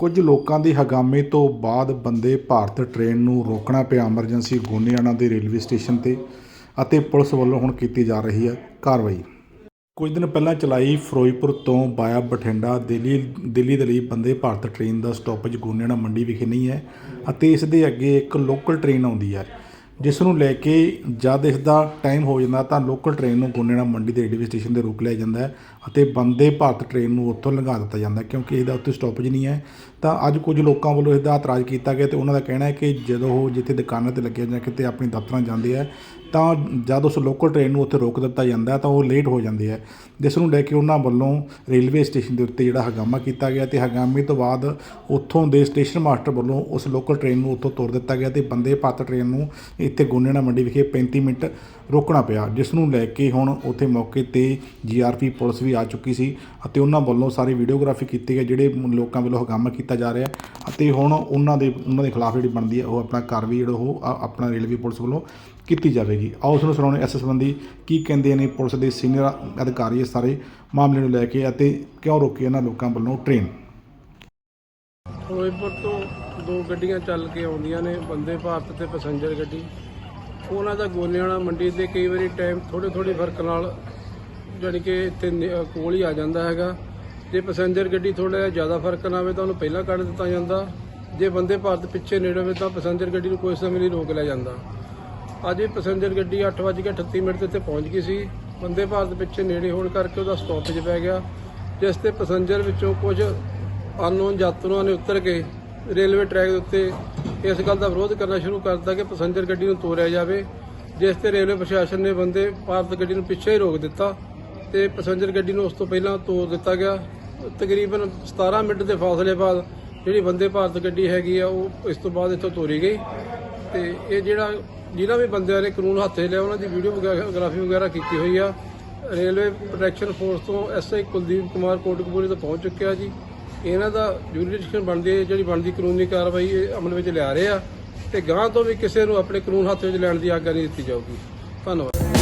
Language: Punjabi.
ਕੁਝ ਲੋਕਾਂ ਦੀ ਹਗਾਮੇ ਤੋਂ ਬਾਅਦ ਬੰਦੇ ਭਾਰਤ ਟ੍ਰੇਨ ਨੂੰ ਰੋਕਣਾ ਪਿਆ। ਐਮਰਜੈਂਸੀ ਗੋਨਿਆਣਾ ਦੇ ਰੇਲਵੇ ਸਟੇਸ਼ਨ ਤੇ ਅਤੇ ਪੁਲਿਸ ਵੱਲੋਂ ਹੁਣ ਕੀਤੀ ਜਾ ਰਹੀ ਹੈ ਕਾਰਵਾਈ। ਕੁਝ ਦਿਨ ਪਹਿਲਾਂ ਚਲਾਈ ਫਿਰੋਜ਼ਪੁਰ ਤੋਂ ਬਾਇਆ ਬਠਿੰਡਾ, ਦਿੱਲੀ ਦਿੱਲੀ ਦੇ ਲਈ ਬੰਦੇ ਭਾਰਤ ਟ੍ਰੇਨ ਦਾ ਸਟਾਪੇਜ ਗੋਨਿਆਣਾ ਮੰਡੀ ਵਿਖੇ ਨਹੀਂ ਹੈ ਅਤੇ ਇਸ ਦੇ ਅੱਗੇ ਇੱਕ ਲੋਕਲ ਟ੍ਰੇਨ ਆਉਂਦੀ ਹੈ। ਜਿਸ ਨੂੰ ਲੈ ਕੇ ਜਦ ਇਸ ਦਾ ਟਾਈਮ ਹੋ ਜਾਂਦਾ ਤਾਂ ਲੋਕਲ ਟ੍ਰੇਨ ਨੂੰ ਗੋਨੇਆਣਾ ਮੰਡੀ ਦੇ ਰੇਲਵੇ ਸਟੇਸ਼ਨ ਤੇ ਰੋਕ ਲਿਆ ਜਾਂਦਾ ਹੈ ਅਤੇ ਬੰਦੇ ਭਾਰਤ ਟ੍ਰੇਨ ਨੂੰ ਉੱਥੋਂ ਲੰਘਾ ਦਿੱਤਾ ਜਾਂਦਾ ਕਿਉਂਕਿ ਇਹਦਾ ਉੱਥੇ ਸਟਾਪੇਜ ਨਹੀਂ ਹੈ। ਤਾਂ ਅੱਜ ਕੁਝ ਲੋਕਾਂ ਵੱਲੋਂ ਇਸ ਦਾ ਇਤਰਾਜ਼ ਕੀਤਾ ਗਿਆ ਤੇ ਉਹਨਾਂ ਦਾ ਕਹਿਣਾ ਹੈ ਕਿ ਜਦੋਂ ਉਹ ਜਿੱਥੇ ਦੁਕਾਨਾਂ ਤੇ ਲੱਗਿਆ ਜਾਂ ਕਿਤੇ ਆਪਣੇ ਦਫ਼ਤਰਾਂ ਜਾਂਦੇ ਆ ਤਾਂ ਜਦ ਉਸ ਲੋਕਲ ਟ੍ਰੇਨ ਨੂੰ ਉੱਥੇ ਰੋਕ ਦਿੱਤਾ ਜਾਂਦਾ ਤਾਂ ਉਹ ਲੇਟ ਹੋ ਜਾਂਦੀ ਹੈ। ਜਿਸ ਨੂੰ ਲੈ ਕੇ ਉਹਨਾਂ ਵੱਲੋਂ ਰੇਲਵੇ ਸਟੇਸ਼ਨ ਦੇ ਉੱਤੇ ਜਿਹੜਾ ਹੰਗਾਮਾ ਕੀਤਾ ਗਿਆ ਤੇ ਹੰਗਾਮੇ ਤੋਂ ਬਾਅਦ ਉੱਥੋਂ ਦੇ ਸਟੇਸ਼ਨ ਮਾਸਟਰ ਵੱਲੋਂ ਉਸ ਲੋਕਲ ਟ੍ਰੇਨ ਨੂੰ ਉੱਥੋਂ ਤੋਰ ਦਿੱਤਾ ਗਿਆ ਤੇ ਬੰਦੇ ਭਾਰਤ ਟ੍ਰੇਨ ਨੂੰ ਇੱਥੇ ਗੋਨੇਣਾ ਮੰਡੀ ਵਿਖੇ 35 ਮਿੰਟ ਰੋਕਣਾ ਪਿਆ। ਜਿਸ ਨੂੰ ਲੈ ਕੇ ਹੁਣ ਉੱਥੇ ਮੌਕੇ ਤੇ ਜੀਆਰਪੀ ਪੁਲਿਸ ਵੀ ਆ ਚੁੱਕੀ ਸੀ ਅਤੇ ਉਹਨਾਂ ਵੱਲੋਂ ਸਾਰੀ ਵੀਡੀਓਗ੍ਰਾਫੀ ਕੀਤੀ ਗਈ, ਜਿਹੜੇ ਲੋਕਾਂ ਵੱਲੋਂ ਹੰਗਾਮਾ ਕੀਤਾ ਜਾ ਰਿਹਾ ਅਤੇ ਹੁਣ ਉਹਨਾਂ ਦੇ ਉਹਨਾਂ ਦੇ ਖਿਲਾਫ ਜਿਹੜੀ ਬਣਦੀ ਹੈ, ਉਹ ਆਪਣਾ ਕਾਰਵਾਈ, ਜਿਹੜਾ ਉਹ ਆਪਣਾ ਰੇਲਵੇ ਪੁਲਿਸ ਵੱਲੋਂ ਕੀਤੀ ਜਾਵੇਗੀ ਆਓ ਉਸ ਨੂੰ ਸੁਣਾਉਣੇ ਇਸ ਸੰਬੰਧੀ ਕੀ ਕਹਿੰਦੇ ਨੇ ਪੁਲਿਸ ਦੇ ਸੀਨੀਅਰ ਅਧਿਕਾਰੀ ਇਸ ਸਾਰੇ ਮਾਮਲੇ ਨੂੰ ਲੈ ਕੇ ਅਤੇ ਕਿਉਂ ਰੋਕੀ ਇਹਨਾਂ ਲੋਕਾਂ ਵੱਲੋਂ ਟ੍ਰੇਨ? ਫਿਰੋਜ਼ਪੁਰ ਤੋਂ ਦੋ ਗੱਡੀਆਂ ਚੱਲ ਕੇ ਆਉਂਦੀਆਂ ਨੇ, ਬੰਦੇ ਭਾਰਤ ਤੇ ਪੈਸੇਂਜਰ ਗੱਡੀ। ਉਹਨਾਂ ਦਾ ਗੋਨੇਵਾਲਾ ਮੰਡੀ ਤੇ ਕਈ ਵਾਰੀ ਟਾਈਮ ਥੋੜੇ ਥੋੜੇ ਫ਼ਰਕ ਨਾਲ ਜਾਣੀ ਕਿ ਇੱਥੇ ਕੋਲ ਹੀ ਆ ਜਾਂਦਾ ਹੈਗਾ। ਜੇ ਪੈਸੇਂਜਰ ਗੱਡੀ ਥੋੜਾ ਜਿਹਾ ਜ਼ਿਆਦਾ ਫ਼ਰਕ ਨਾ ਆਵੇ ਤਾਂ ਉਹਨੂੰ ਪਹਿਲਾਂ ਕੱਢ ਦਿੱਤਾ ਜਾਂਦਾ। ਜੇ ਬੰਦੇ ਭਾਰਤ ਪਿੱਛੇ ਨੇੜੇ ਹੋਵੇ ਤਾਂ ਪੈਸੇਂਜਰ ਗੱਡੀ ਨੂੰ ਕੋਈ ਸਮੇਂ ਲਈ ਰੋਕ ਲਿਆ ਜਾਂਦਾ। ਅੱਜ ਇਹ ਪੈਸੇਂਜਰ ਗੱਡੀ 8:38 ਮਿੰਟ ਤੇ ਇੱਥੇ ਪਹੁੰਚ ਗਈ ਸੀ। ਬੰਦੇ ਭਾਰਤ ਪਿੱਛੇ ਨੇੜੇ ਹੋਣ ਕਰਕੇ ਉਹਦਾ ਸਟਾਪੇਜ ਪੈ ਗਿਆ। ਜਿਸ ਤੇ ਪੈਸੇਂਜਰ ਵਿੱਚੋਂ ਕੁਝ ਅਨਨੋਨ ਯਾਤਰੂਆਂ ਨੇ ਉਤਰ ਕੇ ਰੇਲਵੇ ਟਰੈਕ ਦੇ ਉੱਤੇ ਇਸ ਗੱਲ ਦਾ ਵਿਰੋਧ ਕਰਨਾ ਸ਼ੁਰੂ ਕਰ ਦਿੱਤਾ ਕਿ ਪੈਸੇਂਜਰ ਗੱਡੀ ਨੂੰ ਤੋਰਿਆ ਜਾਵੇ, ਜਿਸ ਤੇ ਰੇਲਵੇ ਪ੍ਰਸ਼ਾਸਨ ਨੇ ਬੰਦੇ ਭਾਰਤ ਗੱਡੀ ਨੂੰ ਪਿੱਛੇ ਹੀ ਰੋਕ ਦਿੱਤਾ ਤੇ ਪੈਸੇਂਜਰ ਗੱਡੀ ਨੂੰ ਉਸ ਤੋਂ ਪਹਿਲਾਂ ਤੋਰ ਦਿੱਤਾ ਗਿਆ। ਤਕਰੀਬਨ 17 ਮਿੰਟ ਦੇ ਫਾਸਲੇ ਬਾਅਦ ਜਿਹੜੀ ਬੰਦੇ ਭਾਰਤ ਗੱਡੀ ਹੈਗੀ ਆ, ਉਹ ਇਸ ਤੋਂ ਬਾਅਦ ਇੱਥੋਂ ਤੋਰੀ ਗਈ। ਤੇ ਇਹ ਜਿਹੜਾ ਜਿਨ੍ਹਾਂ ਵੀ ਬੰਦਿਆਂ ਨੇ ਕਾਨੂੰਨ ਹੱਥੇ ਲਿਆ, ਉਹਨਾਂ ਦੀ ਵੀਡੀਓ ਵੀਡੀਓਗ੍ਰਾਫੀ ਵਗੈਰਾ ਕੀਤੀ ਹੋਈ ਆ। ਰੇਲਵੇ ਪ੍ਰੋਟੈਕਸ਼ਨ ਫੋਰਸ ਤੋਂ ਐਸਆਈ ਕੁਲਦੀਪ ਕੁਮਾਰ ਕੋਟਕਪੂਰੇ ਤੋਂ ਪਹੁੰਚ ਚੁੱਕਿਆ ਜੀ। ਇਹਨਾਂ ਦਾ ਜੁਰੀਡਿਕਸ਼ਨ ਬਣਦੀ ਹੈ ਜਿਹੜੀ ਬਣਦੀ ਕਾਨੂੰਨੀ ਕਾਰਵਾਈ ਇਹ ਅਮਲ ਵਿੱਚ ਲਿਆ ਰਹੇ ਆ। ਤੇ ਗਾਂ ਤੋਂ ਵੀ ਕਿਸੇ ਨੂੰ ਆਪਣੇ ਕਾਨੂੰਨ ਹੱਥ ਵਿੱਚ ਲੈਣ ਦੀ ਆਗਿਆ ਨਹੀਂ ਦਿੱਤੀ ਜਾਊਗੀ। ਧੰਨਵਾਦ।